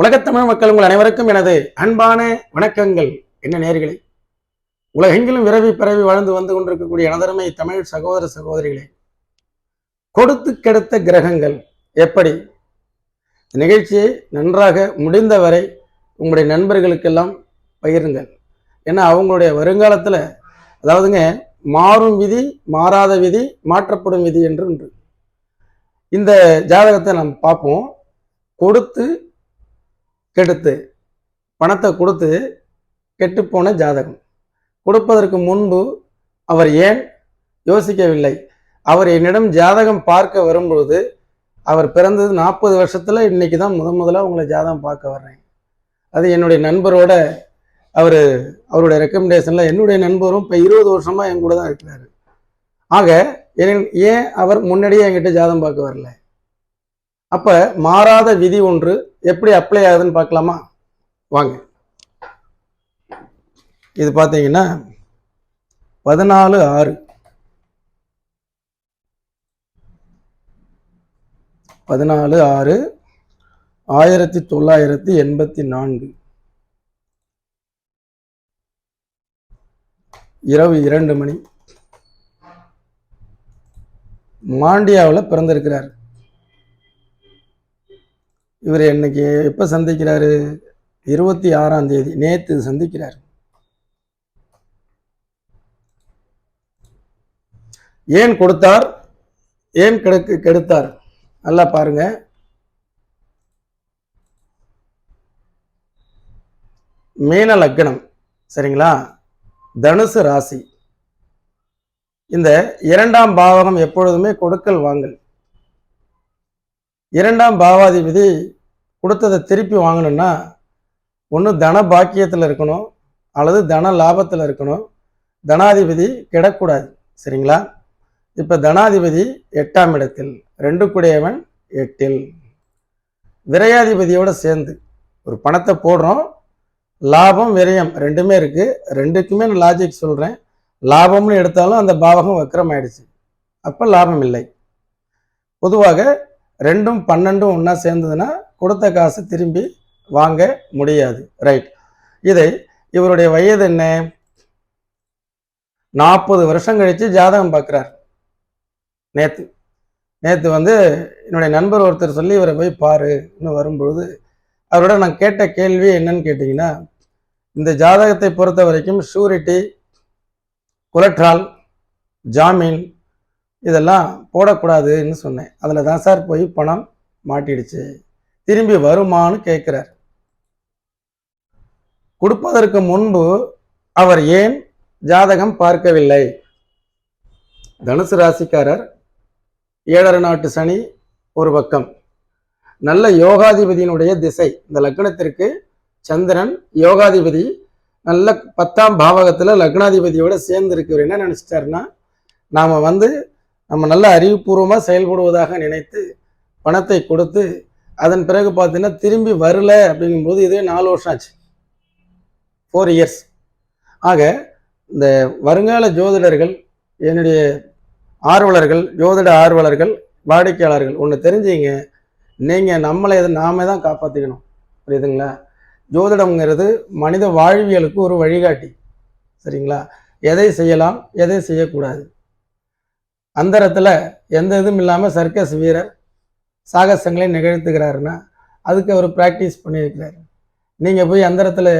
உலகத்தமிழ் மக்கள் உங்கள் அனைவருக்கும் எனது அன்பான வணக்கங்கள். என்ன நேர்களே? உலகெங்கிலும் விரவி பிறவி வாழ்ந்து வந்து கொண்டிருக்கக்கூடிய எனதருமை தமிழ் சகோதர சகோதரிகளே கொடுத்து கெடுத்த கிரகங்கள் எப்படி? நிகழ்ச்சியை நன்றாக முடிந்தவரை உங்களுடைய நண்பர்களுக்கெல்லாம் பகிருங்கள். ஏன்னா அவங்களுடைய வருங்காலத்தில் அதாவதுங்க மாறும் விதி மாறாத விதி மாற்றப்படும் விதி என்று இந்த ஜாதகத்தை நாம் பார்ப்போம். கொடுத்து கெடுத்து பணத்தை கொடுத்து கெட்டுப்போன ஜாதகம். கொடுப்பதற்கு முன்பு அவர் ஏன் யோசிக்கவில்லை? அவர் என்னிடம் ஜாதகம் பார்க்க வரும்பொழுது அவர் பிறந்தது நாற்பது வருஷத்தில் இன்னைக்கு தான் முத முதலாக உங்களை ஜாதகம் பார்க்க வர்றேன். அது என்னுடைய நண்பரோட அவர் அவருடைய ரெக்கமெண்டேஷனில் என்னுடைய நண்பரும் இப்போ இருபது வருஷமாக என் கூட தான் இருக்கிறாரு. ஆக என்- ஏன் அவர் முன்னாடியே என்கிட்ட ஜாதகம் பார்க்க வரல? அப்ப மாறாத விதி ஒன்று எப்படி அப்ளை ஆகுதுன்னு பார்க்கலாமா? வாங்க. இது பார்த்தீங்கன்னா பதினாலு ஆறு. பதினாலு ஆறு ஆயிரத்தி தொள்ளாயிரத்தி எண்பத்தி நான்கு. இரவு இரண்டு மணி. மாண்டியாவில் பிறந்திருக்கிறார். இவர் இன்னைக்கு எப்போ சந்திக்கிறாரு? இருபத்தி ஆறாம் தேதி. நேற்று சந்திக்கிறார். ஏன் கொடுத்தார்? ஏன் கெடுக்கு கெடுத்தார்? நல்லா பாருங்க. மீன லக்னம். சரிங்களா? தனுசு ராசி. இந்த இரண்டாம் பாவகம் எப்பொழுதுமே கொடுக்கல் வாங்கல். இரண்டாம் பாவாதிபதி கொடுத்ததை திருப்பி வாங்கணும்னா ஒன்று தன பாக்கியத்தில் இருக்கணும் அல்லது தன லாபத்தில் இருக்கணும். தனாதிபதி கிடக்கூடாது சரிங்களா? இப்போ தனாதிபதி எட்டாம் இடத்தில் ரெண்டு குடையவன் எட்டில். விரையாதிபதியோடு சேர்ந்து ஒரு பணத்தை போடுறோம். லாபம் விரயம் ரெண்டுமே இருக்குது ரெண்டுக்குமே நான் லாஜிக் சொல்கிறேன் லாபம்னு எடுத்தாலும் அந்த பாவகம் வக்கரம் ஆயிடுச்சு அப்போ லாபம் இல்லை. பொதுவாக ரெண்டும் பன்னெண்டும் ஒன்றா சேர்ந்ததுன்னா கொடுத்த காசு திரும்பி வாங்க முடியாது. ரைட் இதை இவருடைய வயது என்ன? நாற்பது வருஷம் கழித்து ஜாதகம் பார்க்குறார். நேற்று நேற்று வந்து என்னுடைய நண்பர் ஒருத்தர் சொல்லி இவரை போய் பாரு. இன்னும் வரும்பொழுது அவரோட நான் கேட்ட கேள்வி என்னன்னு கேட்டிங்கன்னா இந்த ஜாதகத்தை பொறுத்த வரைக்கும் ஷூரிட்டி குலட்ரால் ஜாமீன் இதெல்லாம் போடக்கூடாதுன்னு சொன்னேன். அதில் தான் சார் போய் பணம் மாட்டிடுச்சு. திரும்பி வருமான்னு கேட்குறார். கொடுப்பதற்கு முன்பு அவர் ஏன் ஜாதகம் பார்க்கவில்லை? தனுசு ராசிக்காரர் ஏழரை நாட்டு சனி ஒரு பக்கம். நல்ல யோகாதிபதியினுடைய திசை. இந்த லக்னத்திற்கு சந்திரன் யோகாதிபதி நல்ல பத்தாம் பாவகத்தில் லக்னாதிபதியோட சேர்ந்து என்ன நினச்சிட்டாருன்னா நாம் வந்து நம்ம நல்ல அறிவுபூர்வமாக செயல்படுவதாக நினைத்து பணத்தை கொடுத்து அதன் பிறகு பார்த்தீங்கன்னா திரும்பி வரல அப்படிங்கும்போது இதே நாலு வருஷம் ஆச்சு. ஃபோர் இயர்ஸ் ஆக இந்த வருங்கால ஜோதிடர்கள் என்னுடைய ஆர்வலர்கள் ஜோதிட ஆர்வலர்கள் வாடிக்கையாளர்கள் ஒன்று தெரிஞ்சுங்க. நீங்கள் நம்மளை இதை நாம தான் காப்பாற்றிக்கணும் புரியுதுங்களா? ஜோதிடம்ங்கிறது மனித வாழ்வியலுக்கு ஒரு வழிகாட்டி. சரிங்களா? எதை செய்யலாம் எதை செய்யக்கூடாது? அந்தரத்தில் எந்த இதுவும் இல்லாமல் சர்க்கஸ் வீரர் சாகசங்களை நிகழ்த்துகிறாருன்னா அதுக்கு அவர் ப்ராக்டிஸ் பண்ணியிருக்கிறார் நீங்கள் போய் அந்தரத்தில்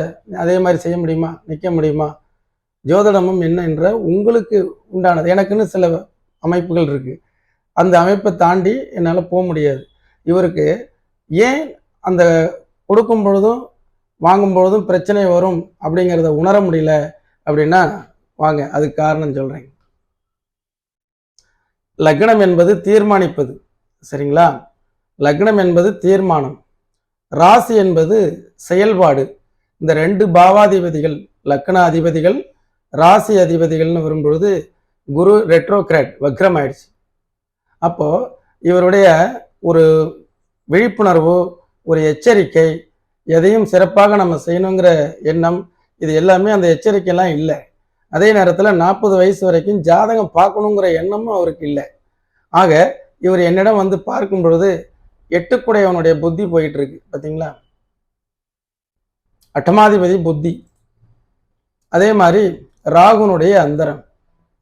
அதே மாதிரி செய்ய முடியுமா? நிற்க முடியுமா? ஜோதிடமும் என்ன என்ற உங்களுக்கு உண்டானது. எனக்குன்னு சில அமைப்புகள் இருக்குது அந்த அமைப்பை தாண்டி என்னால் போக முடியாது. இவருக்கு ஏன் அந்த கொடுக்கும் பொழுதும் வாங்கும் பொழுதும் பிரச்சனை வரும் அப்படிங்கிறத உணர முடியல அப்படின்னா வாங்க அதுக்கு காரணம் சொல்கிறேன் லக்னம் என்பது தீர்மானிப்பது. சரிங்களா? லக்னம் என்பது தீர்மானம். ராசி என்பது செயல்பாடு. இந்த ரெண்டு பாவாதிபதிகள் லக்ன அதிபதிகள் ராசி அதிபதிகள்னு வரும்பொழுது குரு ரெட்ரோகிராட் வக்ரம் ஆயிடுச்சு அப்போ இவருடைய ஒரு விழிப்புணர்வு ஒரு எச்சரிக்கை எதையும் சிறப்பாக நம்ம செய்யணுங்கிற எண்ணம் இது எல்லாமே அந்த எச்சரிக்கையெல்லாம் இல்லை. அதே நேரத்தில் நாற்பது வயசு வரைக்கும் ஜாதகம் பார்க்கணுங்கிற எண்ணமும் அவருக்கு இல்லை. ஆக இவர் என்னிடம் வந்து பார்க்கும் பொழுது எட்டுக்குடையவனுடைய புத்தி போயிட்டு இருக்கு பார்த்தீங்களா அட்டமாதிபதி புத்தி. அதே மாதிரி ராகுனுடைய அந்தரம்.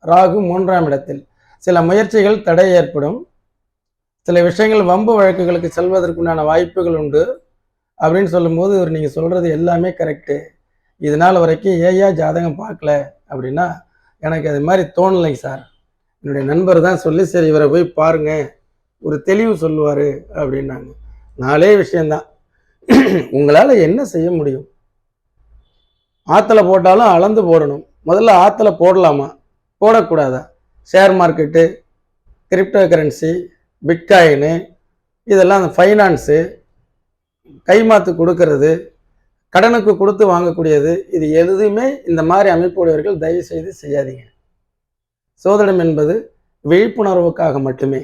ராகு மூன்றாம் இடத்தில். சில முயற்சிகள் தடை ஏற்படும். சில விஷயங்கள் வம்பு வழக்குகளுக்கு செல்வதற்குண்டான வாய்ப்புகள் உண்டு. அப்படின்னு சொல்லும்போது இவர் நீங்கள் சொல்கிறது எல்லாமே கரெக்டு இது நாள் வரைக்கும் ஏயா ஜாதகம் பார்க்கல அப்படின்னா எனக்கு அது மாதிரி தோணலை சார். என்னுடைய நண்பர் தான் சொல்லி சரி இவரை போய் பாருங்க ஒரு தெளிவு சொல்லுவார் அப்படின்னாங்க. நாலே விஷயந்தான் உங்களால் என்ன செய்ய முடியும்? ஆற்றுல போட்டாலும் அளந்து போடணும். முதல்ல ஆற்றுல போடலாமா? போடக்கூடாதா? Share market crypto currency bitcoin இதெல்லாம் அந்த ஃபைனான்ஸு கைமாத்து கொடுக்கறது கடனுக்கு கொடுத்து வாங்கக்கூடியது. இது எதுவுமே இந்த மாதிரி அமைப்புடையவர்கள் தயவு செய்து செய்யாதீங்க. சோதனம் என்பது விழிப்புணர்வுக்காக மட்டுமே.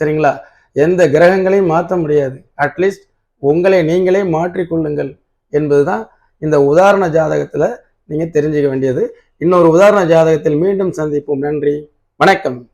சரிங்களா? எந்த கிரகங்களையும் மாற்ற முடியாது. அட்லீஸ்ட் உங்களை நீங்களே மாற்றிக்கொள்ளுங்கள் என்பதுதான் இந்த உதாரண ஜாதகத்தில் நீங்கள் தெரிஞ்சுக்க வேண்டியது. இன்னொரு உதாரண ஜாதகத்தில் மீண்டும் சந்திப்போம். நன்றி. வணக்கம்.